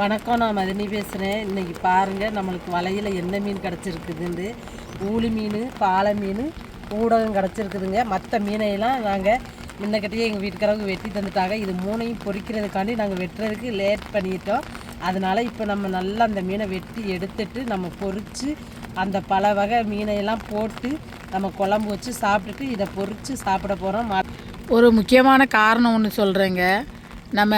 வணக்கம் நான் மதினி பேசுகிறேன் இன்றைக்கி பாருங்கள் நம்மளுக்கு வலையில் என்ன மீன் கிடச்சிருக்குதுன்னு. ஊளி மீன் பாலை மீன் ஊடகம் கிடச்சிருக்குதுங்க. மற்ற மீனையெல்லாம் நாங்கள் முன்னக்கிட்டேயே எங்கள் வீட்டுக்காரவங்க வெட்டி தந்துட்டாங்க. இது மூணையும் பொறிக்கிறதுக்காண்டி நாங்கள் வெட்டுறதுக்கு லேட் பண்ணிட்டோம். அதனால் இப்போ நம்ம நல்லா அந்த மீனை வெட்டி எடுத்துட்டு நம்ம பொறித்து அந்த பல வகை மீனையெல்லாம் போட்டு நம்ம குழம்பு வச்சு சாப்பிட்டுட்டு இதை பொறித்து சாப்பிட போகிறோம் ஒரு முக்கியமான காரணம் ஒன்று சொல்கிறேங்க நம்ம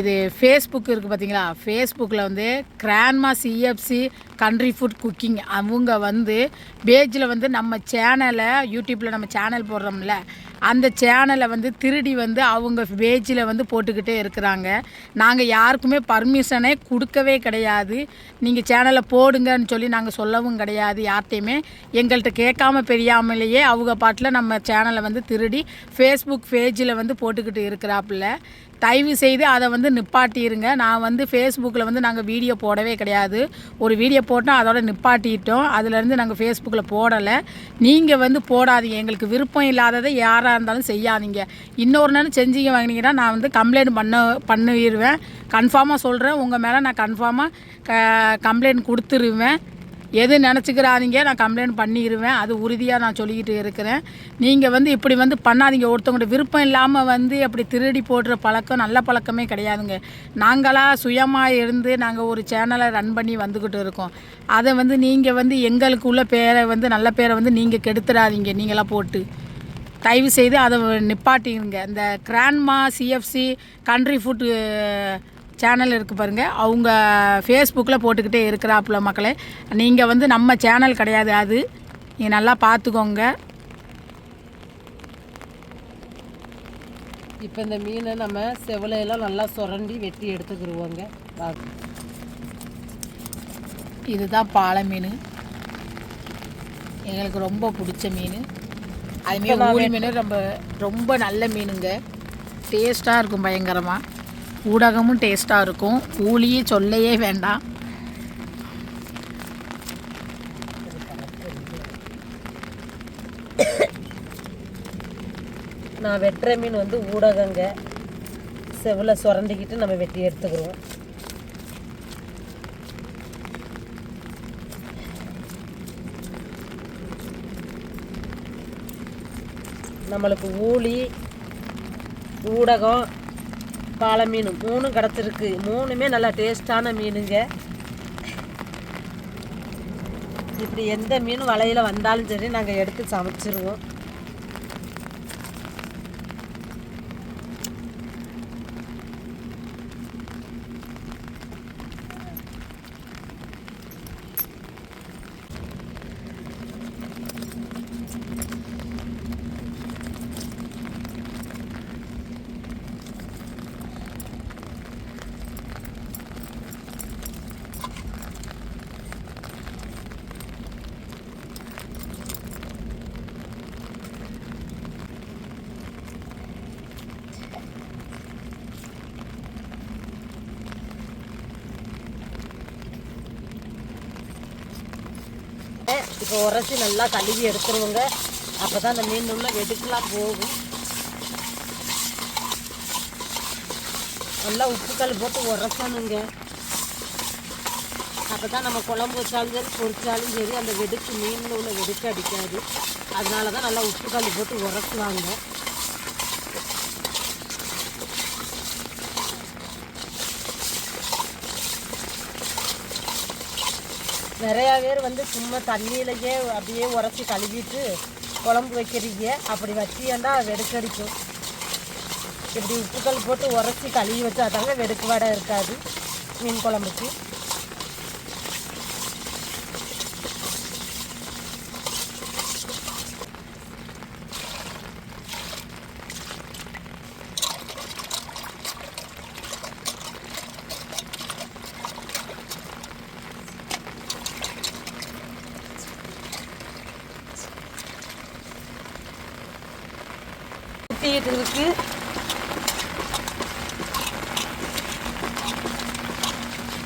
இது ஃபேஸ்புக் இருக்குது பார்த்தீங்களா ஃபேஸ்புக்கில் வந்து grandma CFC country food cooking அவங்க வந்து பேஜில் வந்து நம்ம சேனலை யூடியூப்பில் நம்ம சேனல் போடுறோம்ல அந்த சேனலை வந்து திருடி வந்து அவங்க பேஜில் வந்து போட்டுக்கிட்டே இருக்கிறாங்க. நாங்கள் யாருக்குமே பர்மிஷனே கொடுக்கவே கிடையாது. நீங்கள் சேனலை போடுங்கன்னு சொல்லி நாங்கள் சொல்லவும் கிடையாது யார்கிட்டையுமே. எங்கள்கிட்ட கேட்காம பெரியாமலேயே அவங்க பாட்டில் நம்ம சேனலை வந்து திருடி ஃபேஸ்புக் பேஜில் வந்து போட்டுக்கிட்டு இருக்கிறாப்புல. தயவு செய்து அதை வந்து நிப்பாட்டிருங்க. நான் வந்து ஃபேஸ்புக்கில் வந்து நாங்கள் வீடியோ போடவே கிடையாது. ஒரு வீடியோ போட்டால் அதோட நிப்பாட்டிட்டோம். அதுலேருந்து நாங்கள் ஃபேஸ்புக்கில் போடலை. நீங்கள் வந்து போடாதீங்க. எங்களுக்கு விருப்பம் இல்லாததை யாராக இருந்தாலும் செய்யாதீங்க. இன்னொரு நேரம் செஞ்சீங்க வாங்கினீங்கன்னா நான் வந்து கம்ப்ளைண்ட் பண்ண பண்ணிடுவேன் கன்ஃபார்மாக சொல்கிறேன் உங்கள் மேலே நான் கன்ஃபார்மாக க கம்ப்ளைண்ட் கொடுத்துருவேன். எது நினச்சிக்கிறாதீங்க நான் கம்ப்ளைண்ட் பண்ணிடுவேன் அது உறுதியாக நான் சொல்லிக்கிட்டு இருக்கிறேன். நீங்கள் வந்து இப்படி வந்து பண்ணாதீங்க. ஒருத்தவங்கள்ட்ட விருப்பம் இல்லாமல் வந்து அப்படி திருடி போடுற பழக்கம் நல்ல பழக்கமே கிடையாதுங்க. நாங்களாக சுயமாக இருந்து நாங்கள் ஒரு சேனலை ரன் பண்ணி வந்துக்கிட்டு இருக்கோம். அதை வந்து நீங்கள் வந்து எங்களுக்கு உள்ள பேரை வந்து நல்ல பேரை வந்து நீங்கள் கெடுத்துடாதீங்க. நீங்களாக போட்டு. தயவு செய்து அதை நிப்பாட்டிடுங்க இந்த grandma CFC country food channel இருக்குது பாருங்கள் அவங்க ஃபேஸ்புக்கில் போட்டுக்கிட்டே இருக்கிறாப்புல மக்களே. நீங்கள் வந்து நம்ம சேனல் கிடையாது அது. நீங்கள் நல்லா பார்த்துக்கோங்க இப்போ இந்த மீனை நம்ம செவலையெல்லாம் நல்லா சுரண்டி வெட்டி எடுத்துக்கிடுவோங்க வாங்க இதுதான் பாலை மீன். எங்களுக்கு ரொம்ப பிடிச்ச மீன். அதுமாரி ஊழி மீன் ரொம்ப ரொம்ப நல்ல மீனுங்க. டேஸ்ட்டாக இருக்கும் பயங்கரமாக ஊடகமும் டேஸ்ட்டாக இருக்கும். ஊழியே சொல்லையே வேண்டாம். நான் வெட்டுற மீன் வந்து ஊடகங்க. செவில் சுரண்டிக்கிட்டு நம்ம வெட்டி எடுத்துக்கிறோம். நம்மளுக்கு ஊழி ஊடகம் பாலை மீன் மூணும் கிடச்சிருக்கு. மூணுமே நல்லா டேஸ்டான மீனுங்க. இப்படி எந்த மீன் வலையில் வந்தாலும் சரி நாங்கள் எடுத்து சமைச்சிருவோம். இப்போ உரைச்சி நல்லா கழுவி எடுத்துருவோங்க. அப்போ தான் அந்த மீன் உள்ள வெடுக்கலாம் போகும். நல்லா உப்புக்கல் போட்டு உரைச்சணுங்க அப்போ தான் நம்ம குழம்பு வச்சாலும் சரி பொரிச்சாலும் சரி அந்த வெடுக்கு மீனில் உள்ள வெடுக்கு அடிக்காது. அதனால தான் நல்லா உப்புக்கல் போட்டு உரைச்சுவாங்க நிறையா பேர் வந்து சும்மா தண்ணியிலேயே அப்படியே உரைச்சி கழுவிட்டு குழம்பு வைக்கிறீங்க. அப்படி வச்சியண்டா வெடுக்கடிக்கும் இப்படி உப்புக்கல் போட்டு உரைச்சி கழுவி வச்சா தாங்க வெடுக்கு வடை இருக்காது மீன் குழம்புக்கு. ஊற்றிக்கிட்டு இருக்கு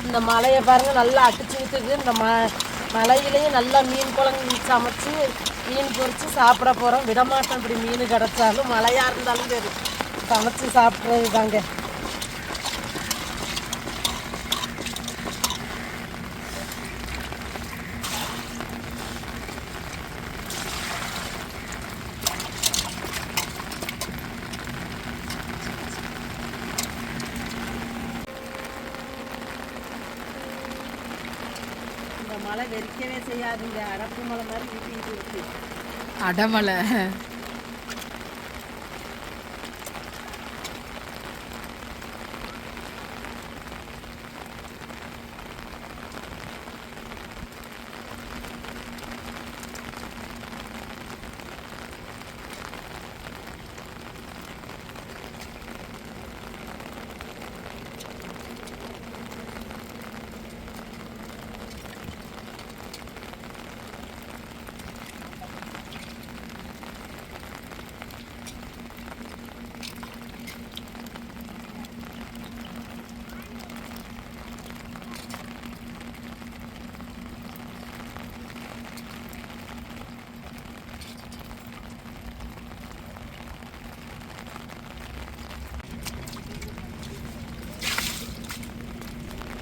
இந்த மலையை பாருங்க நல்லா அடிச்சுக்கிட்டு இந்த ம மலையிலையும் நல்லா மீன் குழம்பு சமைச்சு மீன் பொறிச்சு சாப்பிட போகிறோம் விடமாட்டோம் இப்படி மீன் கிடச்சாலும். மழையாக இருந்தாலும் சரி. சமைச்சு சாப்பிட்றது தாங்க மழை வெறிக்கவே செய்யாதுங்க. அடப்பு மழை மாதிரி இருக்கு. அடமலை.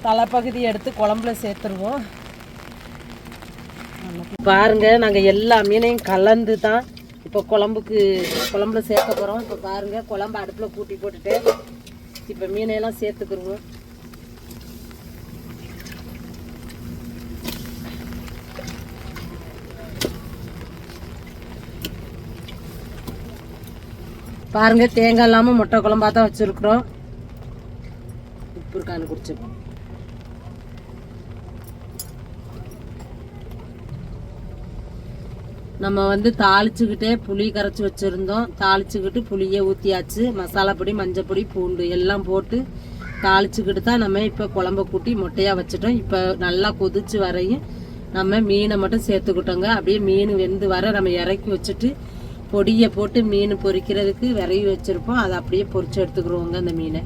தலைப்பகுதி எடுத்து குழம்புல சேர்த்துருவோம். பாருங்க நாங்கள் எல்லா மீனையும் கலந்து தான் இப்போ குழம்புக்கு குழம்புல சேர்க்க போகிறோம் இப்போ பாருங்க குழம்பு அடுப்பில் கூட்டி போட்டுட்டு இப்போ மீனையெல்லாம் சேர்த்துக்குருவோம். பாருங்க தேங்காய் இல்லாமல் முட்டை குழம்பாக தான் வச்சுருக்குறோம். உப்பு இருக்கான்னு குடிச்சுப்போம் நம்ம வந்து தாளிச்சுக்கிட்டே புளி கரைச்சி வச்சுருந்தோம். தாளிச்சுக்கிட்டு புளியை ஊற்றியாச்சு மசாலா பொடி மஞ்சள் பொடி பூண்டு எல்லாம் போட்டு தாளிச்சுக்கிட்டு தான் நம்ம இப்போ குழம்ப கூட்டி மொட்டையாக வச்சுட்டோம். இப்போ நல்லா கொதிச்சு வரையும் நம்ம மீனை மட்டும் சேர்த்துக்கிட்டோங்க. அப்படியே மீன் வெந்து வர நம்ம இறக்கி வச்சுட்டு பொடியை போட்டு மீன் பொரிக்கிறதுக்கு விரைவி வச்சுருப்போம். அதை அப்படியே பொரிச்சு எடுத்துக்கிடுவோங்க அந்த மீனை.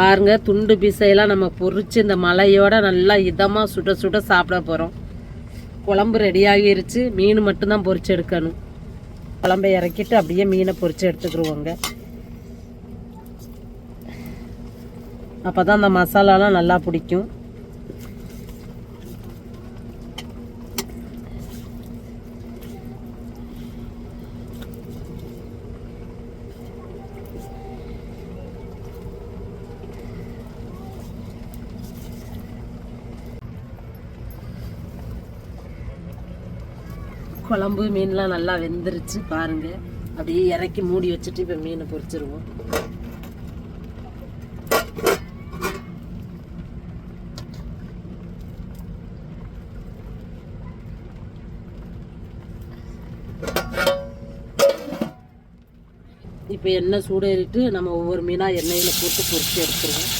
பாருங்க துண்டு பிசையெல்லாம் நம்ம பொரிச்சு இந்த மலையோட நல்லா இதமாக சுட சுட சாப்பிட போகிறோம் குழம்பு ரெடியாகிருச்சு மீன் மட்டும்தான் பொறிச்சு எடுக்கணும். குழம்பை இறக்கிட்டு அப்படியே மீனை பொறிச்சு எடுத்துக்கிடுவோங்க அப்போ தான் அந்த மசாலாலாம் நல்லா பிடிக்கும். குழம்பு மீன்லாம் நல்லா வெந்துருச்சு பாருங்க. அப்படியே இறக்கி மூடி வச்சுட்டு இப்போ மீனை பொறிச்சிருவோம் இப்போ எண்ணெய் சூடேறிட்டு நம்ம ஒவ்வொரு மீனாக எண்ணெயில் போட்டு பொறிச்சு எடுத்துருவோம்.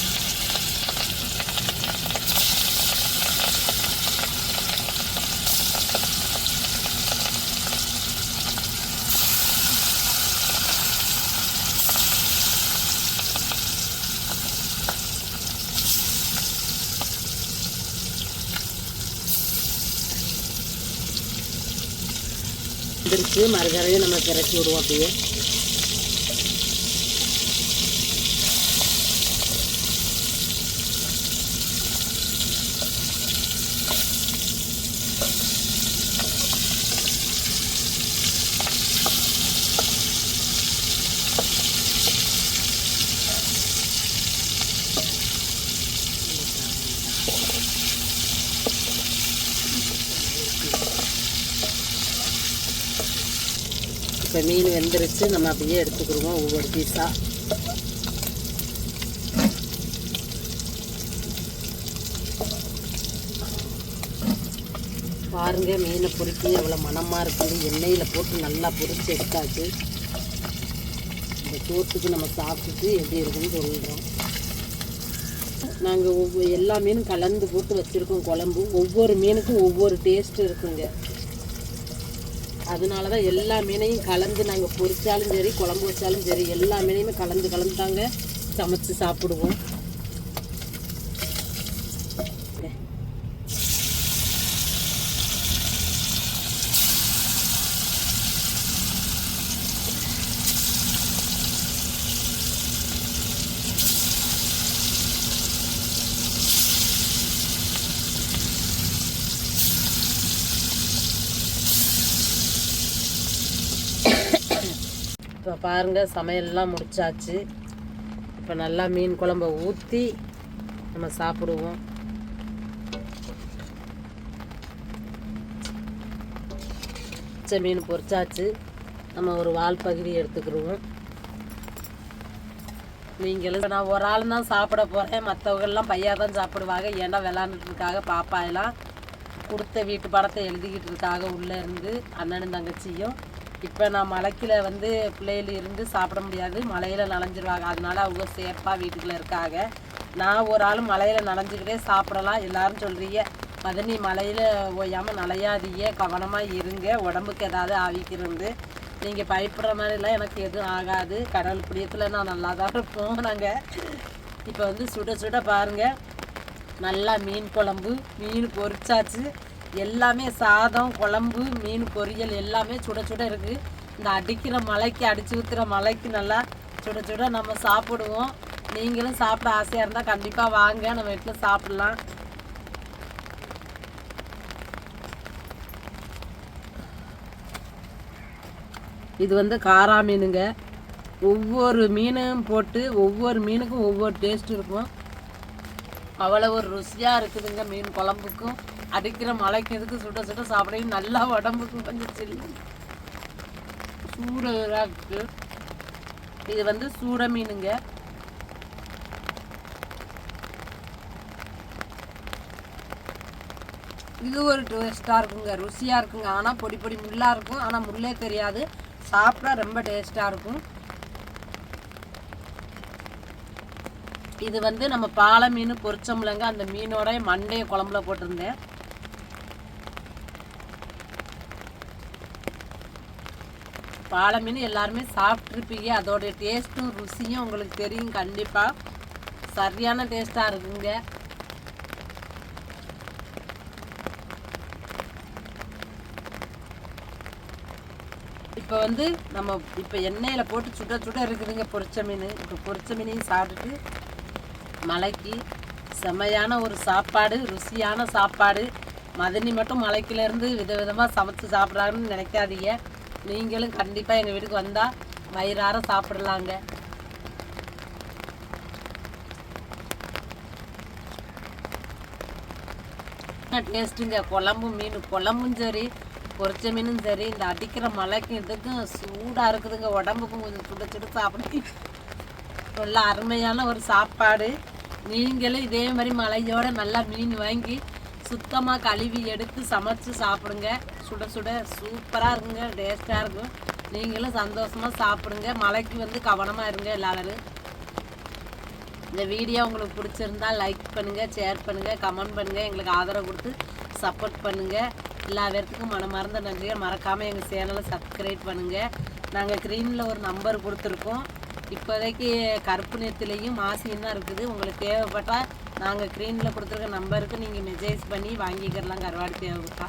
வந்துருச்சு. மறுகரையும் நம்ம திரட்டி விடுவோம் அப்படியே. இப்போ மீன் வெந்துருச்சு நம்ம அப்படியே எடுத்துக்கிடுவோம் ஒவ்வொரு பீஸாக பாருங்க மீனை பொரிக்கி எவ்வளோ மணமாக இருக்குது எண்ணெயில் போட்டு நல்லா பொரிச்சு எடுத்தாச்சு. இந்த சோத்துக்கு நம்ம சாப்பிட்டுட்டு எப்படி இருக்குன்னு சொல்கிறோம் நாங்கள் ஒவ்வொரு எல்லா மீனும் கலந்து போட்டு வச்சுருக்கோம் குழம்பு. ஒவ்வொரு மீனுக்கும் ஒவ்வொரு டேஸ்ட் இருக்குங்க. அதனால தான் எல்லா மீனையும் கலந்து நாங்கள் பொரிச்சாலும் சரி குழம்பு வச்சாலும் சரி எல்லா மீனையுமே கலந்து கலந்து தாங்க சமைச்சு சாப்பிடுவோம். பாருங்கள் சமையல்லாம் முடிச்சாச்சு. இப்போ நல்லா மீன் குழம்ப ஊற்றி நம்ம சாப்பிடுவோம். பச்சை மீன் பொறிச்சாச்சு நம்ம ஒரு வால் பகுதி எடுத்துக்கிடுவோம். நீங்களும் நான் ஒரு ஆள் தான் சாப்பிட போகிறேன் மற்றவங்கள்லாம் பையா தான் சாப்பிடுவாங்க. ஏன்னா விளாண்டுட்டு பாப்பா எல்லாம். கொடுத்த வீட்டு படத்தை எழுதிக்கிட்டு இருக்காங்க உள்ளே இருந்து அண்ணனும் தங்கச்சியும். இப்போ நான் மலைக்கில் வந்து பிள்ளைகள் இருந்து சாப்பிட முடியாது. மலையில் நனைஞ்சிருவாங்க. அதனால அவங்க சேஃபாக வீட்டுக்குள்ளே இருக்காங்க. நான் ஒரு ஆள் மலையில் நனைஞ்சிக்கிட்டே சாப்பிடலாம். எல்லாரும் சொல்கிறீங்க மதனி மலையில் ஓயாமல் நனையாதீங்க. கவனமாக இருங்க. உடம்புக்கு ஏதாவது ஆவிக்கிறது நீங்கள் பயப்படுற மாதிரிலாம் எனக்கு எதுவும் ஆகாது. கடல் பிடியத்தில் நான் நல்லா தான் இருப்போம் நாங்கள் இப்போ வந்து சுட சுட பாருங்கள் நல்லா மீன் குழம்பு மீன் பொரிச்சாச்சு. எல்லாமே சாதம் குழம்பு மீன் பொரியல் எல்லாமே சுட சுட இருக்குது இந்த அடிக்கிற மலைக்கு அடிச்சு ஊற்றுற மலைக்கு நல்லா சுட சுட நம்ம சாப்பிடுவோம். நீங்களும் சாப்பிட ஆசையாக இருந்தால் கண்டிப்பாக வாங்க நம்ம வீட்டில் சாப்பிடலாம். இது வந்து காரா மீனுங்க. ஒவ்வொரு மீனும் போட்டு ஒவ்வொரு மீனுக்கும் ஒவ்வொரு டேஸ்ட் இருக்கும். அவ்வளோ ஒரு ருசியாக இருக்குதுங்க மீன் குழம்புக்கும். அடிக்கிற மலைக்கு எதுக்கு சுட சுட சாப்பிடையும் நல்லா உடம்புக்கு கொஞ்சம் சில்லு சூடாக இருக்கு இது வந்து சூட மீனுங்க. இது ஒரு டேஸ்ட்டாக இருக்குங்க. ருசியாக இருக்குங்க. ஆனால் பொடி பொடி முள்ளாக இருக்கும். ஆனால் முள்ளே தெரியாது. சாப்பிட ரொம்ப டேஸ்ட்டாக இருக்கும். இது வந்து நம்ம பாலை மீன் பொரிச்சோம்லங்க அந்த மீனோட மண்டையை குழம்புல போட்டிருந்தேன். பாலை மீன் எல்லாருமே சாப்பிட்ருப்பீங்க அதோடைய டேஸ்ட்டும் ருசியும் உங்களுக்கு தெரியும் கண்டிப்பாக சரியான டேஸ்ட்டாக இருக்குங்க. இப்போ வந்து நம்ம இப்போ எண்ணெயில் போட்டு சுட சுட இருக்குதுங்க பொரிச்ச மீன். இப்போ பொரிச்ச மீனையும் சாப்பிட்டுட்டு மலைக்கு செமையான ஒரு சாப்பாடு ருசியான சாப்பாடு. மதனி மட்டும் மலைக்கிலேருந்து விதவிதமாக சமைச்சு சாப்பிட்றாங்கன்னு நினைக்காதீங்க. நீங்களும் கண்டிப்பாக எங்கள் வீட்டுக்கு வந்தால் வயிறார சாப்பிடலாங்க. டேஸ்ட்டுங்க? குழம்பு மீன் குழம்பும் சரி பொரிச்ச மீனும் சரி இந்த அடிக்கிற மலைக்கும் இதுக்கும் சூடாக இருக்குதுங்க. உடம்புக்கும் கொஞ்சம் சுட சுட சாப்பிட. நல்ல அருமையான ஒரு சாப்பாடு. நீங்களும் இதே மாதிரி மலையோட நல்லா மீன் வாங்கி சுத்தமாக கழுவி எடுத்து சமைச்சு சாப்பிடுங்க. சுட சுட சூப்பராக இருக்குங்க டேஸ்ட்டாக இருக்கும். நீங்களும் சந்தோஷமாக சாப்பிடுங்க. மலைக்கு வந்து கவனமாக இருங்க எல்லாரும். இந்த வீடியோ உங்களுக்கு பிடிச்சிருந்தா லைக் பண்ணுங்கள் ஷேர் பண்ணுங்கள் கமெண்ட் பண்ணுங்கள் எங்களுக்கு ஆதரவு கொடுத்து சப்போர்ட் பண்ணுங்கள் எல்லா பேர்த்துக்கும் மனமார்ந்த நன்றியை மறக்காமல் எங்கள் சேனலை சப்ஸ்கிரைப் பண்ணுங்கள் நாங்கள் க்ரீனில் ஒரு நம்பர் கொடுத்துருக்கோம். இப்போதைக்கு கருப்பு நிறத்துலேயும் மாசியும் தான் இருக்குது உங்களுக்கு தேவைப்பட்டால் நாங்கள் க்ரீனில் கொடுத்துருக்க நம்பருக்கு நீங்கள் மெசேஜ் பண்ணி வாங்கிக்கிறலாம் கருவாடு தேவைப்பட்டா